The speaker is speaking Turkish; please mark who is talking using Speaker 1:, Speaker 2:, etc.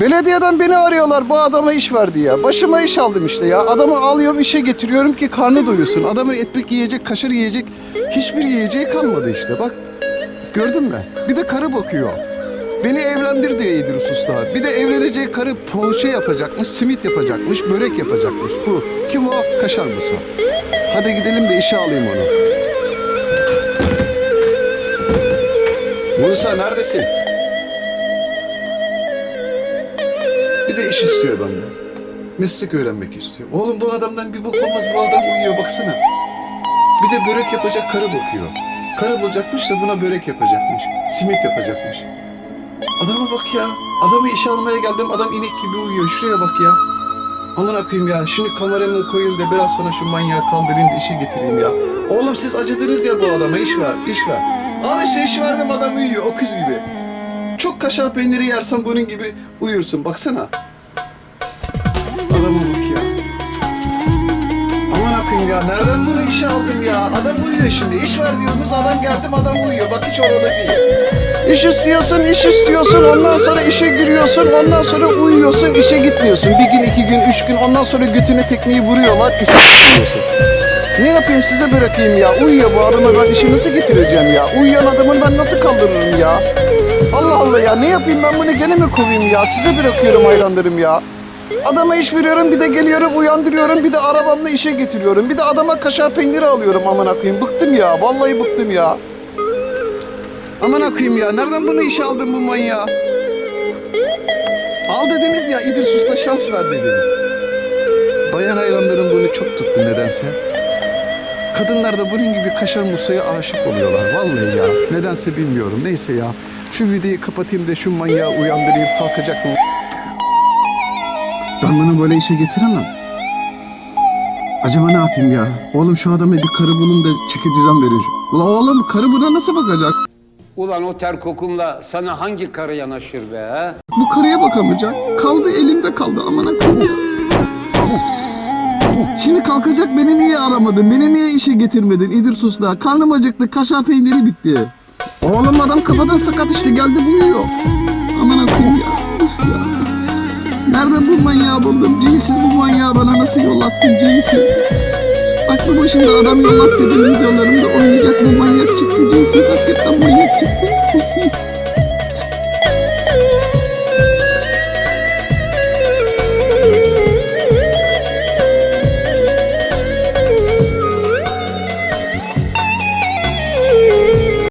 Speaker 1: Belediyeden beni arıyorlar bu adama iş verdi ya. Başıma iş aldım işte ya. Adamı alıyorum işe getiriyorum ki karnı doyursun. Adamın etlik yiyecek, kaşar yiyecek hiçbir yiyeceği kalmadı işte bak. Gördün mü? Bir de karı bakıyor. Beni evlendir diye İdris Usta. Bir de evleneceği karı poğaça yapacakmış, simit yapacakmış, börek yapacakmış. Bu. Kim o? Kaşar Musa. Hadi gidelim de işe alayım onu. Musa neredesin? Bir de iş istiyor benden. Meslek öğrenmek istiyor. Oğlum bu adamdan bir bok olmaz. Bu adam uyuyor baksana. Bir de börek yapacak karı bakıyor. Karı bulacakmış da buna börek yapacakmış. Simit yapacakmış. Adama bak ya. Adamı işe almaya geldim. Adam inek gibi uyuyor. Şuraya bak ya. Aman akıyım ya. Şimdi kameramı koyayım da biraz sonra şu manyağı kaldırayım da işe getireyim ya. Oğlum siz acıdınız ya bu adama. iş ver, iş ver. Al işte iş verdim adam uyuyor. Öküz gibi. Çok kaşar peyniri yersen bunun gibi uyursun. Baksana. Adama bak ya. Aman akıyım ya. Nereden bunu işe aldım ya? Adam uyuyor şimdi. İş ver diyorsunuz. Adam geldim adam uyuyor. Bak hiç orada değil. İş istiyorsun, iş istiyorsun. Ondan sonra işe giriyorsun. Ondan sonra uyuyorsun, işe gitmiyorsun. Bir gün, iki gün, üç gün. Ondan sonra götüne tekmeyi vuruyorlar. İstemiyorsun. Ne yapayım size bırakayım ya? Uyuyor bu adamı ben işe nasıl getireceğim ya? Uyuyan adamın ben nasıl kaldırırım ya? Ne yapayım ben bunu gene mi kovayım ya? Size bırakıyorum hayranlarım ya. Adama iş veriyorum bir de geliyorum uyandırıyorum bir de arabamla işe getiriyorum. Bir de adama kaşar peyniri alıyorum aman akıyım. Bıktım ya vallahi bıktım ya. Aman akıyım ya nereden bunu işe aldın bu manyağı? Al dediniz ya İdris Usta şans ver dediniz. Bayan hayranlarım bunu çok tuttu nedense. Kadınlar da bunun gibi kaşar musaya aşık oluyorlar. Vallahi ya. Nedense bilmiyorum. Neyse ya. Şu videoyu kapatayım da şu manyağı uyandırayım. Kalkacak mı? Ben bunu böyle işe getiremem. Acaba ne yapayım ya? Oğlum şu adama bir karı bulun da çeki düzen verin. Ula oğlum karı buna nasıl bakacak?
Speaker 2: Ulan o ter kokunla sana hangi karı yanaşır be ha?
Speaker 1: Bu karıya bakamayacak. Kaldı elimde kaldı amına koyayım. Şimdi kalkacak beni niye aramadın? Beni niye işe getirmedin İdris Usta? Karnım acıktı, kaşar peyniri bitti. Oğlum adam kafadan sakat işte geldi uyuyor. Aman koyayım ya. Nerede bu manyağı buldum? Cinsiz bu manyağı bana nasıl yollattın cinsiz? Aklı başında adam yollat dedim videolarımda oynayacak bu manyak çıktı cinsiz. Hakikaten manyak çıktı.